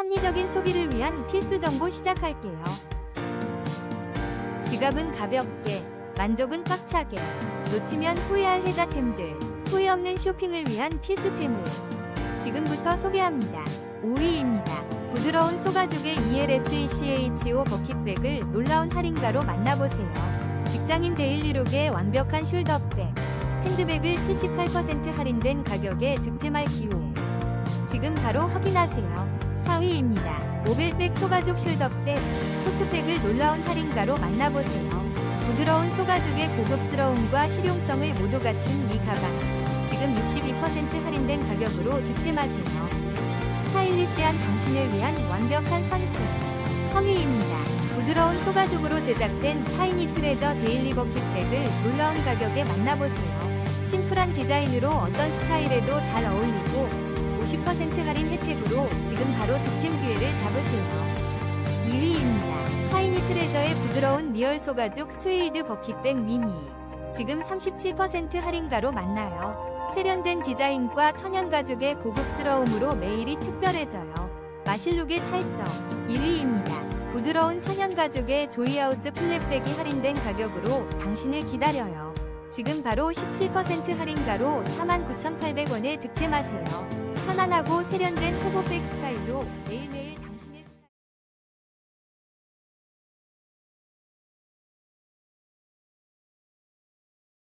합리적인 소비를 위한 필수 정보 시작할게요. 지갑은 가볍게, 만족은 꽉차게, 놓치면 후회할 혜자템들, 후회 없는 쇼핑을 위한 필수템을 지금부터 소개합니다. 5위입니다. 부드러운 소가죽의 ELSECHO 버킷백을 놀라운 할인가로 만나보세요. 직장인 데일리룩의 완벽한 숄더백, 핸드백을 78% 할인된 가격에 득템할 기회. 지금 바로 확인하세요. 4위입니다. 모빌백 소가죽 숄더백, 토트백을 놀라운 할인가로 만나보세요. 부드러운 소가죽의 고급스러움과 실용성을 모두 갖춘 이 가방. 지금 62% 할인된 가격으로 득템하세요. 스타일리시한 당신을 위한 완벽한 선택. 3위입니다. 부드러운 소가죽으로 제작된 타이니 트레저 데일리 버킷백을 놀라운 가격에 만나보세요. 심플한 디자인으로 어떤 스타일에도 잘 어울리고 50% 할인 혜택으로 지금 바로 득템 기회를 잡으세요. 2위입니다. 타이니 트레저의 부드러운 리얼 소가죽 스웨이드 버킷백 미니. 지금 37% 할인가로 만나요. 세련된 디자인과 천연 가죽의 고급스러움으로 매일이 특별해져요. 마실룩의 찰떡 1위입니다. 부드러운 천연 가죽의 조이하우스 플랫백이 할인된 가격으로 당신을 기다려요. 지금 바로 17% 할인가로 49,800원에 득템하세요. 편안하고 세련된 후보백 스타일로 매일매일 당신의